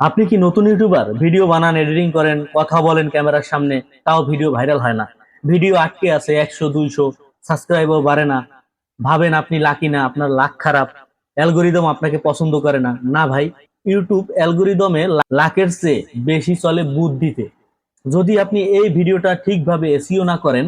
আপনি কি নতুন ইউটিউবার? ভিডিও বানান, এডিটিং করেন, কথা বলেন ক্যামেরার সামনে, তাও ভিডিও ভাইরাল হয় না। ভিডিও আটকে আছে একশো, দুইশো সাবস্ক্রাইবার বাড়ে না। ভাবেন আপনি লাকি না, আপনার লাখ খারাপ। অ্যালগোরিদম আপনাকে পছন্দ করে না। না ভাই, ইউটিউব অ্যালগোরিদমে লাখের চেয়ে বেশি চলে বুদ্ধিতে। যদি আপনি এই ভিডিওটা ঠিকভাবে এসিও না করেন,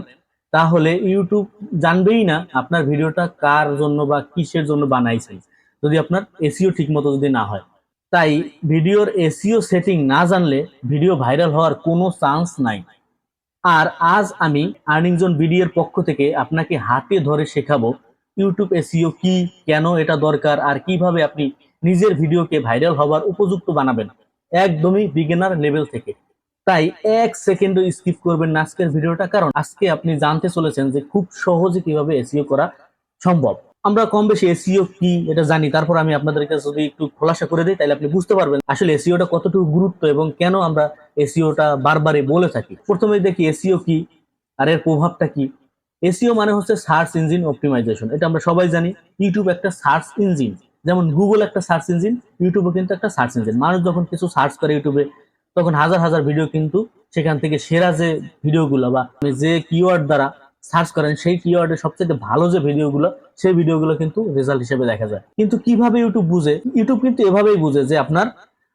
তাহলে ইউটিউব জানবেই না আপনার ভিডিওটা কার জন্য বা কিসের জন্য বানাইছেন। যদি আপনার এসিও ঠিক মতো যদি না হয়। তাই ভিডিওর এসিও সেটিং না জানলে ভিডিও ভাইরাল হওয়ার কোনো চান্স নাই। আর আজ আমি আর্নিং জোন ভিডিওর পক্ষ থেকে আপনাকে হাতে ধরে শেখাবো ইউটিউব এসিও কি, কেন এটা দরকার, আর কীভাবে আপনি নিজের ভিডিওকে ভাইরাল হওয়ার উপযুক্ত বানাবেন। একদমই বিগিনার লেভেল থেকে। তাই এক সেকেন্ডও স্কিপ করবেন না আজকের ভিডিওটা কারণ আজকে আপনি জানতে চলেছেন যে খুব সহজে কীভাবে এসিও করা সম্ভব। আমরা কম বেশি এসিও কি এটা জানি। তারপর আমি আপনাদেরকে যদি একটু খোলাসা করে দিই, তাহলে আপনি বুঝতে পারবেন আসলে এসিওটা কতটুকু গুরুত্ব এবং কেন আমরা এসিওটা বারবারই বলে থাকি। প্রথমে দেখি এসিও কি, আর এর প্রভাবটা কি। এসিও মানে হচ্ছে সার্চ ইঞ্জিন অপটিমাইজেশন এটা আমরা সবাই জানি ইউটিউব একটা সার্চ ইঞ্জিন যেমন গুগল একটা সার্চ ইঞ্জিন ইউটিউবও কিন্তু একটা সার্চ ইঞ্জিন মানুষ যখন কিছু সার্চ করে ইউটিউবে তখন হাজার হাজার ভিডিও কিন্তু সেখান থেকে সেরা যে ভিডিওগুলো বা যে কিওয়ার্ড দ্বারা সার্চ করেন, সেই কিওয়ার্ডের সবচেয়ে ভালো যে ভিডিওগুলো, সেই ভিডিওগুলো কিন্তু রেজাল্ট হিসেবে দেখা যায়। কিন্তু কীভাবে ইউটিউব বুঝে? ইউটিউব কিন্তু এভাবেই বুঝে যে আপনার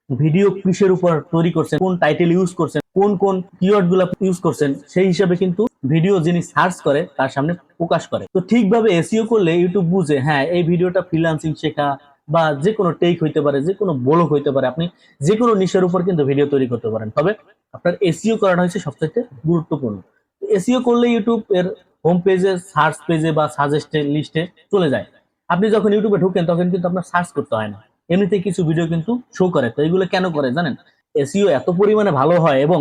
ভিডিও কিসের উপর তৈরি করছেন, কোন টাইটেল ইউজ করছেন, কোন কোন কিওয়ার্ডগুলো ইউজ করছেন, সেই হিসাবে কিন্তু ভিডিও যিনি সার্চ করে, তার সামনে প্রকাশ করে। তো ঠিকভাবে এসিও করলে ইউটিউব বুঝে হ্যাঁ এই ভিডিওটা ফ্রিল্যান্সিং শেখা বা যে কোনো টেক হইতে পারে, যে কোনো ব্লগ হইতে পারে, আপনি যে কোনো নিশের উপর কিন্তু ভিডিও তৈরি করতে পারেন। তবে আপনার এসিও করাটা হচ্ছে সবথেকে গুরুত্বপূর্ণ। এসিও করলে ইউটিউব এর হোম পেজে সার্চ পেজে বা সাজেস্টে লিস্টে চলে যায়। আপনি যখন ইউটিউবে ঢুকেন, তখন কিন্তু আপনার সার্চ করতে হয় না। এমনিতে কিছু ভিডিও কিন্তু শো করে। তো এগুলো কেন করে জানেন? এসিও এত পরিমাণে ভালো হয় এবং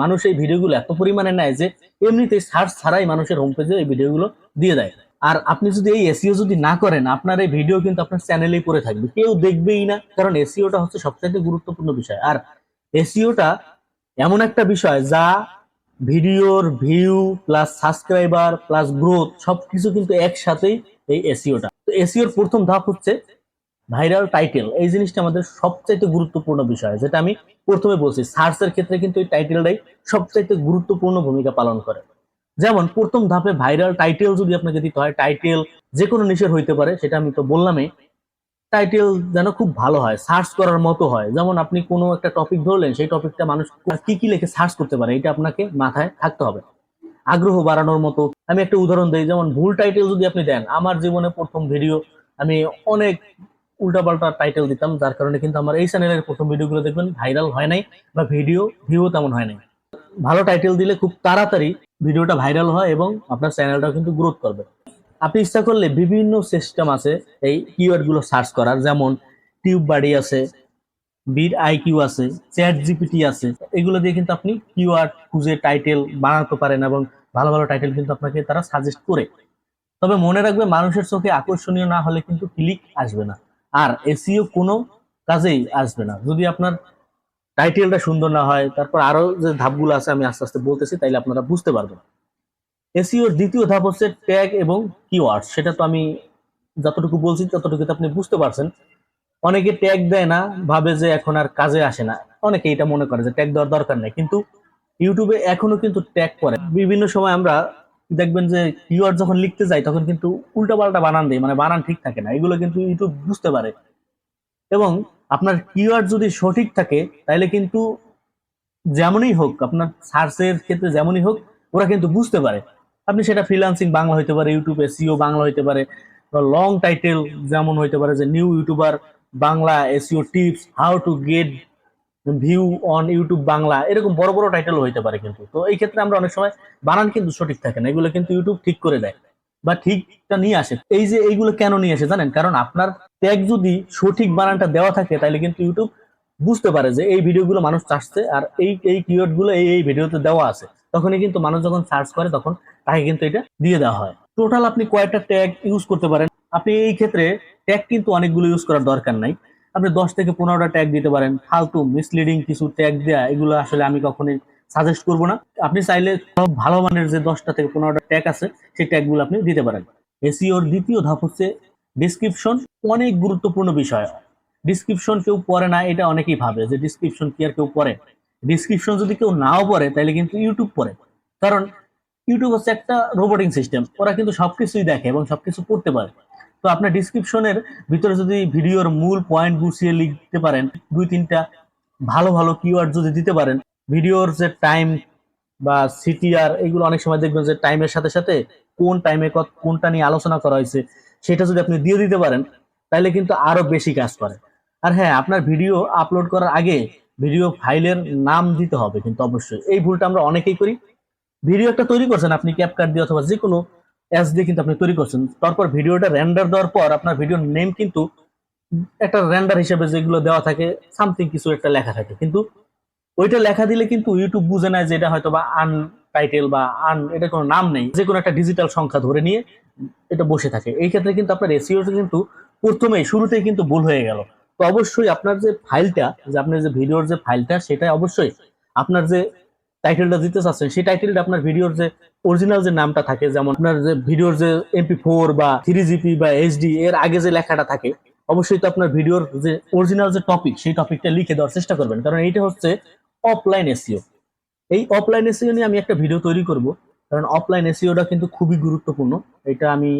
মানুষ এই ভিডিওগুলো এত পরিমাণে নেয় যে এমনিতে সার্চ ছাড়াই মানুষের হোম পেজে এই ভিডিওগুলো দিয়ে দেয়। আর আপনি যদি এই এসিও যদি না করেন, আপনার এই ভিডিও কিন্তু আপনার চ্যানেলেই পড়ে থাকবে। কেউ দেখবেই না, কারণ এসিওটা হচ্ছে সবচাইতে গুরুত্বপূর্ণ বিষয়। আর এসিওটা এমন একটা বিষয় যা ভিডিওর view plus subscriber plus growth সবকিছু কিন্তু একসাথেই এই এসিওটা তো এসিওর প্রথম ধাপ হচ্ছে ভাইরাল টাইটেল। এই জিনিসটা আমাদের সবচাইতে গুরুত্বপূর্ণ বিষয়, যেটা আমি প্রথমে বলছি। সার্চের ক্ষেত্রে কিন্তু এই টাইটেলটাই সবচাইতে গুরুত্বপূর্ণ ভূমিকা পালন করে। যেমন, প্রথম ধাপে ভাইরাল টাইটেল যদি আপনাকে দিতে হয়, টাইটেল যে কোনো নিশের হইতে পারে, সেটা আমি তো বললামই টাইটেল যেন খুব ভালো হয় সার্চ করার মতো হয়। যেমন আপনি কোনো একটা টপিক ধরলেন, সেই টপিকটা মানুষ কি কি লিখে সার্চ করতে পারে, এটা আপনাকে মাথায় থাকতে হবে। আগ্রহ বাড়ানোর মতো। আমি একটা উদাহরণ দিই, যেমন ভুল টাইটেল যদি আপনি দেন, আমার জীবনে প্রথম ভিডিও আমি অনেক উল্টাপাল্টা টাইটেল দিতাম, যার কারণে কিন্তু আমার এই চ্যানেলের প্রথম ভিডিওগুলো দেখবেন ভাইরাল হয় নাই বা ভিডিও ভিউ তেমন হয় নাই। ভালো টাইটেল দিলে খুব তাড়াতাড়ি ভিডিওটা ভাইরাল হয় এবং আপনার চ্যানেলটাও কিন্তু গ্রোথ করবে। আপনি ইচ্ছা করলে বিভিন্ন সিস্টেম আছে এই কিওয়ার্ডগুলো সার্চ করার, যেমন টিউব বাড়ি আছে বিড আইকিউ আছে চ্যাট জিপিটি আছে। এগুলো দিয়ে কিন্তু আপনি কিওয়ার্ড খুঁজে টাইটেল বানাতে পারেন এবং ভালো ভালো টাইটেল কিন্তু আপনাকে তারা সাজেস্ট করে। তবে মনে রাখবে মানুষের চোখে আকর্ষণীয় না হলে কিন্তু ক্লিক আসবে না। আর এসিও কোনো কাজেই আসবে না। যদি আপনার টাইটেলটা সুন্দর না হয়, তারপর আরও যে ধাপগুলো আছে আমি আস্তে আস্তে বলতেছি, তাইলে আপনারা বুঝতে পারবেন। এসিওর দ্বিতীয় ধাপ হচ্ছে ট্যাগ এবং কিওয়ার্ড। সেটা তো আমি যতটুকু বলছি ততটুকু আপনি বুঝতে পারছেন। অনেকে ট্যাগ দেয় না, ভাবে যে এখন আর কাজে আসে না। অনেকে এটা মনে করে যে ট্যাগ দেওয়ার দরকার নেই। কিন্তু ইউটিউবে এখনও কিন্তু ট্যাগ করে বিভিন্ন সময় আমরা দেখবেন যে কিওয়ার্ড যখন লিখতে যাই, তখন কিন্তু উল্টাপাল্টা বানান দেয় মানে বানান ঠিক থাকে না। এগুলো কিন্তু ইউটিউব বুঝতে পারে। এবং আপনার কিওয়ার্ড যদি সঠিক থাকে, তাহলে কিন্তু যেমনই হোক, আপনার সার্চের ক্ষেত্রে যেমনই হোক, ওরা কিন্তু বুঝতে পারে। আপনি সেটা ফ্রিলান্সিং বাংলা হইতে পারে ইউটিউব এসিও বাংলা হইতে পারে লং টাইটেল যেমন হইতে পারে যে new YouTuber Bangla SEO tips how to get view on YouTube Bangla, এরকম বড় বড় টাইটেল হইতে পারে কিন্তু। তো এই ক্ষেত্রে আমরা অনেক সময় বানান কিন্তু সঠিক থাকে না, এগুলো কিন্তু ইউটিউব ঠিক করে দেয় বা ঠিকটা নিয়ে আসে। এই যে এইগুলো কেন নিয়ে আসে জানেন? কারণ আপনার ট্যাগ যদি সঠিক বানানটা দেওয়া থাকে তাহলে কিন্তু ইউটিউব বুঝতে পারে যে এই ভিডিওগুলো মানুষ চাচ্ছে আর এই এই কিওয়ার্ডগুলো এই এই ভিডিওতে দেওয়া আছে। তখনই কিন্তু মানুষ যখন সার্চ করে তখন তাকে কিন্তু এটা দিয়ে দেওয়া হয়। টোটাল আপনি কয়েকটা ট্যাগ ইউজ করতে পারেন। আপনি এই ক্ষেত্রে ট্যাগ কিন্তু অনেকগুলো ইউজ করার দরকার নাই। আপনি দশ থেকে পনেরোটা ট্যাগ দিতে পারেন। ফালতু মিসলিডিং কিছু ট্যাগ দেওয়া এগুলো আসলে আমি কখনোই সাজেস্ট করব না। আপনি চাইলে সব ভালো মানের যে দশটা থেকে পনেরোটা ট্যাগ আছে, সেই ট্যাগগুলো আপনি দিতে পারেন। এসিওর দ্বিতীয় ধাপ হচ্ছে ডিসক্রিপশন অনেক গুরুত্বপূর্ণ বিষয়। ডিসক্রিপশন কেউ পড়ে না, এটা অনেকেই ভাবে যে ডিসক্রিপশন কি আর কেউ পড়ে? ডিসক্রিপশন যদি কেউ নাও পড়ে, তাহলে কিন্তু ইউটিউব পড়ে। কারণ ইউটিউব হচ্ছে একটা রোবটিং সিস্টেম ওরা কিন্তু সবকিছুই দেখে এবং সবকিছু পড়তে পারে। তো আপনার ডিসক্রিপশনের ভিতরে যদি ভিডিওর মূল পয়েন্ট গুছিয়ে লিখতে পারেন, দুই, তিনটা ভালো ভালো কিওয়ার্ড যদি দিতে পারেন ভিডিওর যে টাইম বা সিটিআর এগুলো অনেক সময় দেখবেন যে টাইমের সাথে সাথে কোন টাইমে কোনটা নিয়ে আলোচনা করা হয়েছে, সেটা যদি আপনি দিয়ে দিতে পারেন, তাহলে কিন্তু আরও বেশি কাজ করে। আর হ্যাঁ আপনার ভিডিও আপলোড করার আগে ভিডিও ফাইলের নাম দিতে হবে কিন্তু অবশ্যই। এই ভুলটা আমরা অনেকেই করি। ভিডিও একটা তৈরি করছেন আপনি ক্যাপকাট দিয়ে অথবা যে কোনো অ্যাস দিয়ে কিন্তু আপনি তৈরি করছেন। তারপর ভিডিওটা রেন্ডার দেওয়ার পর আপনার ভিডিওর নেম কিন্তু একটা রেন্ডার হিসেবে যেগুলো দেওয়া থাকে সামথিং কিছু একটা লেখা থাকে। কিন্তু ওইটা লেখা দিলে কিন্তু ইউটিউব বুঝে নেয় যে এটা হয়তো বা আন টাইটেল বা আন এটা কোনো নাম নেই। যে কোনো একটা ডিজিটাল সংখ্যা ধরে নিয়ে এটা বসে থাকে। এই ক্ষেত্রে কিন্তু আপনার এসিও কিন্তু প্রথমেই, শুরুতেই কিন্তু ভুল হয়ে গেল। তো অবশ্যই আপনার যে ফাইলটা যে আপনার যে ভিডিওর যে ফাইলটা সেটা অবশ্যই আপনার যে টাইটেলটা দিতে চাচ্ছেন, সেই টাইটেলটা আপনার ভিডিওর যে অরিজিনাল যে নামটা থাকে, যেমন আপনার যে ভিডিওর যে এমপি ফোর বা থ্রি জিপি বা এইচডি এর আগে যে লেখাটা থাকে, অবশ্যই তো আপনার ভিডিওর যে অরিজিনাল যে টপিক সেই টপিকটা লিখে দেওয়ার চেষ্টা করবেন। কারণ এইটা হচ্ছে অফলাইন এসিও এই অফলাইন এসিও নিয়ে আমি একটা ভিডিও তৈরি করব, কারণ অফলাইন এসিওটা কিন্তু খুবই গুরুত্বপূর্ণ। এটা আমি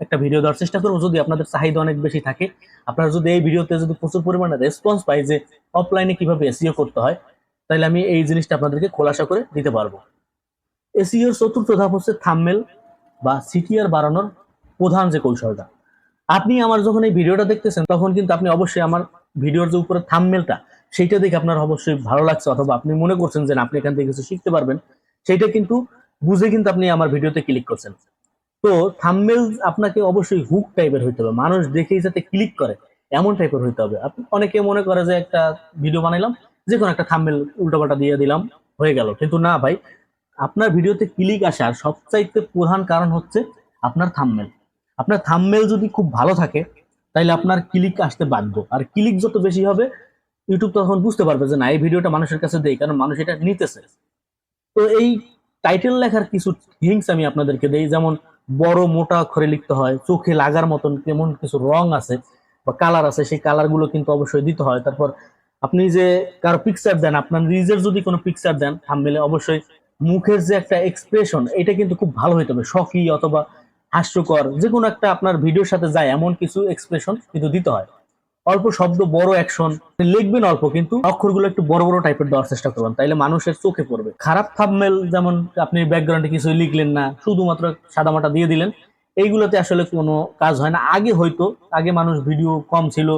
একটা ভিডিও দেওয়ার চেষ্টা করব, যদি আপনাদের চাহিদা অনেক বেশি থাকে। আপনারা যদি এই ভিডিওতে যদি প্রচুর পরিমাণে রেসপন্স পাই যে অফলাইনে কীভাবে এসিও করতে হয় তাহলে আমি এই জিনিসটা আপনাদেরকে খোলাসা করে দিতে পারব। এসিওর চতুর্থ ধাপ হচ্ছে থামমেল বা সিটিআর বাড়ানোর প্রধান যে কৌশলটা। আপনি আমার যখন এই ভিডিওটা দেখতেছেন, তখন কিন্তু আপনি অবশ্যই আমার ভিডিওর যে উপরে থামমেলটা সেইটা দেখে আপনার অবশ্যই ভালো লাগছে অথবা আপনি মনে করছেন যে আপনি এখান থেকে কিছু শিখতে পারবেন, সেইটা কিন্তু বুঝে কিন্তু আপনি আমার ভিডিওতে ক্লিক করছেন। তো থামমেল আপনাকে অবশ্যই হুক টাইপের হইতে হবে। মানুষ দেখেই যাতে ক্লিক করে, এমন টাইপের হইতে হবে। আপনি অনেকে মনে করে যে একটা ভিডিও বানাইলাম যে কোনো একটা থামমেল উল্টোপাল্টা দিয়ে দিলাম, হয়ে গেল। কিন্তু না ভাই, আপনার ভিডিওতে ক্লিক আসার সবচাইতে প্রধান কারণ হচ্ছে আপনার থামমেল আপনার থামমেল যদি খুব ভালো থাকে তাহলে আপনার ক্লিক আসতে বাধ্য। আর ক্লিক যত বেশি হবে ইউটিউব তখন বুঝতে পারবে যে না, এই ভিডিওটা মানুষের কাছে দেই, কারণ মানুষ এটা নিতেছে। তো এই টাইটেল লেখার কিছু হিংস আমি আপনাদেরকে দেই, যেমন বড় মোটা অক্ষরে লিখতে হয়, চোখে লাগার মতন কেমন কিছু রং আছে বা কালার আছে, সেই কালারগুলো কিন্তু অবশ্যই দিতে হয়। তারপর আপনি যে কারও পিকচার দেন, আপনার নিজের যদি কোনো পিকচার দেন থামমেলে অবশ্যই মুখের যে একটা এক্সপ্রেশন এটা কিন্তু খুব ভালো হইতে হবে। শখি অথবা হাস্যকর যে কোনো একটা আপনার ভিডিওর সাথে যায়, এমন কিছু এক্সপ্রেশন কিন্তু দিতে হয়। অল্প শব্দ, বড় অ্যাকশন লিখবেন অল্প, কিন্তু অক্ষরগুলো একটু বড় বড় টাইপের দেওয়ার চেষ্টা করবেন, তাইলে মানুষের চোখে পড়বে। খারাপ থামমেল যেমন আপনি ব্যাকগ্রাউন্ডে কিছু লিখলেন না, শুধুমাত্র সাদামাটা দিয়ে দিলেন, এইগুলোতে আসলে কোনো কাজ হয় না। আগে হয়তো, আগে মানুষ ভিডিও কম ছিল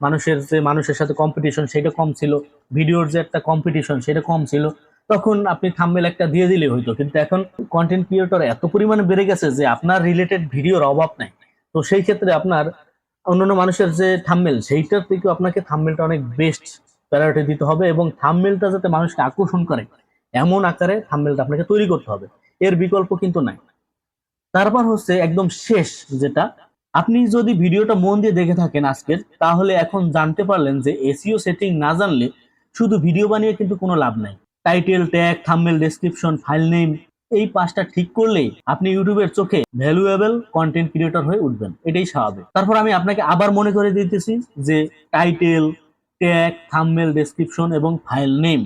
মানুষের যে মানুষের সাথে কম্পিটিশন সেটা কম ছিল ভিডিওর যে একটা কম্পিটিশন সেটা কম ছিল, তখন আপনি থাম্বেল একটা দিয়ে দিলে হইতো। কিন্তু এখন কন্টেন্ট ক্রিয়েটর এত পরিমাণে বেড়ে গেছে যে আপনার রিলেটেড ভিডিওর অভাব নাই। তো সেই ক্ষেত্রে আপনার অন্যান্য মানুষের যে থাম্বেল সেইটার থেকেও আপনাকে থাম্বেলটা অনেক বেস্ট প্রায়োরিটি দিতে হবে এবং থাম্বেলটা যাতে মানুষকে আকর্ষণ করে, এমন আকারে থাম্বেলটা আপনাকে তৈরি করতে হবে। এর বিকল্প কিন্তু নাই। তারপর হচ্ছে একদম শেষ যেটা আপনি যদি ভিডিওটা মন দিয়ে দেখে থাকেন আজকের, তাহলে এখন জানতে পারলেন যে এসিও সেটিং না জানলে শুধু ভিডিও বানিয়ে কিন্তু কোনো লাভ নাই। Title tag thumbnail description file name এই পাঁচটা ঠিক করলেই আপনি ইউটিউবের চোখে ভ্যালুয়েবল কন্টেন্ট ক্রিয়েটর হয়ে উঠবেন। এটাই স্বাভাবিক। তারপর আমি আপনাকে আবার মনে করে দিতেছি যে টাইটেল ট্যাগ থাম্বনেল ডেসক্রিপশন এবং ফাইল নেম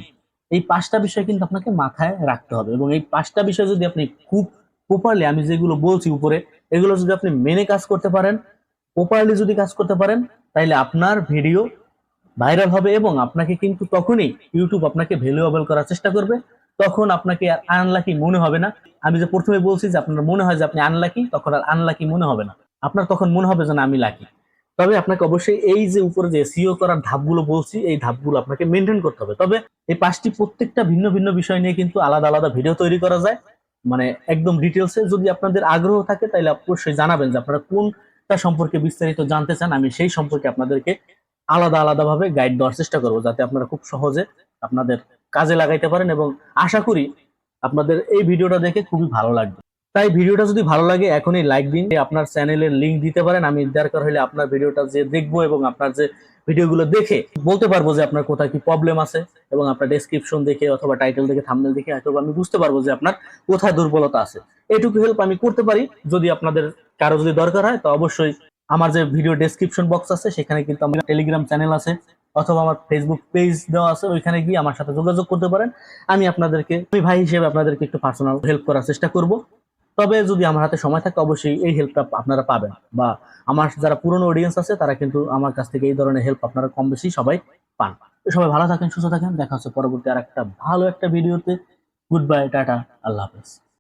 এই পাঁচটা বিষয় কিন্তু আপনাকে মাথায় রাখতে হবে এবং এই পাঁচটা বিষয় যদি আপনি খুব প্রপারলি আমি যেগুলো বলছি উপরে এগুলো যদি আপনি মেনে কাজ করতে পারেন প্রপারলি যদি কাজ করতে পারেন তাহলে আপনার ভিডিও ভাইরাল হবে এবং আপনাকে কিন্তু তখনই ইউটিউব আপনাকে ভ্যালুয়েবল করার চেষ্টা করবে। তখন আপনাকে আর আনলাকি মনে হবে না। আমি যে প্রথমে বলছি যে আপনার মনে হয় যে আপনি আনলাকি তখন আর আনলাকি মনে হবে না। আপনার তখন মনে হবে যে না আমি লাকি তবে আপনাকে অবশ্যই এই যে উপরে যে সিও করার ধাপগুলো বলছি, এই ধাপগুলো আপনাকে মেনটেন করতে হবে। তবে এই পাঁচটি প্রত্যেকটা ভিন্ন ভিন্ন বিষয় নিয়ে কিন্তু আলাদা আলাদা ভিডিও তৈরি করা যায়। মানে একদম ডিটেলসে যদি আপনাদের আগ্রহ থাকে, তাহলে অবশ্যই জানাবেন যে আপনারা কোনটা সম্পর্কে বিস্তারিত জানতে চান। আমি সেই সম্পর্কে আপনাদেরকে আলাদা আলাদা ভাবে গাইড দেওয়ার চেষ্টা করব, যাতে আপনারা খুব সহজে আপনাদের কাজে লাগাইতে পারেন এবং আশা করি আপনাদের এই ভিডিওটা দেখে খুবই ভালো লাগবে। তাই ভিডিওটা যদি ভালো লাগে, এখনই লাইক দিন। আপনার চ্যানেলের লিংক দিতে পারেন। আমি দরকার হলে আপনার ভিডিওটা যে দেখব এবং আপনার যে ভিডিওগুলো দেখে বলতে পারব যে আপনার কোথায় কি প্রবলেম আছে এবং আপনার ডেসক্রিপশন দেখে অথবা টাইটেল দেখে থাম্বনেল দেখে হয়তো আমি বুঝতে পারব যে আপনার কোথায় দুর্বলতা আছে। এটুকু হেল্প আমি করতে পারি। যদি আপনাদের কারও যদি দরকার হয়, তো অবশ্যই আমার যে ভিডিও ডেসক্রিপশন বক্স আছে, সেখানে কিন্তু আমার টেলিগ্রাম চ্যানেল আছে অথবা আমার ফেসবুক পেজ দেওয়া আছে, ওইখানে গিয়ে আমার সাথে যোগাযোগ করতে পারেন। আমি আপনাদেরকে, আমি ভাই হিসেবে আপনাদেরকে একটু পার্সোনাল হেল্প করার চেষ্টা করব। তবে যদি আমার হাতে সময় থাকে, অবশ্যই এই হেল্পটা আপনারা পাবেন। বা আমার যারা পুরনো অডিয়েন্স আছে, তারা কিন্তু আমার কাছ থেকে এই ধরনের হেল্প আপনারা কম বেশি সবাই পান। সবাই ভালো থাকেন, সুস্থ থাকেন। দেখা হচ্ছে পরবর্তী আর একটা ভালো একটা ভিডিওতে গুড বাই টাটা, আল্লাহ হাফেজ।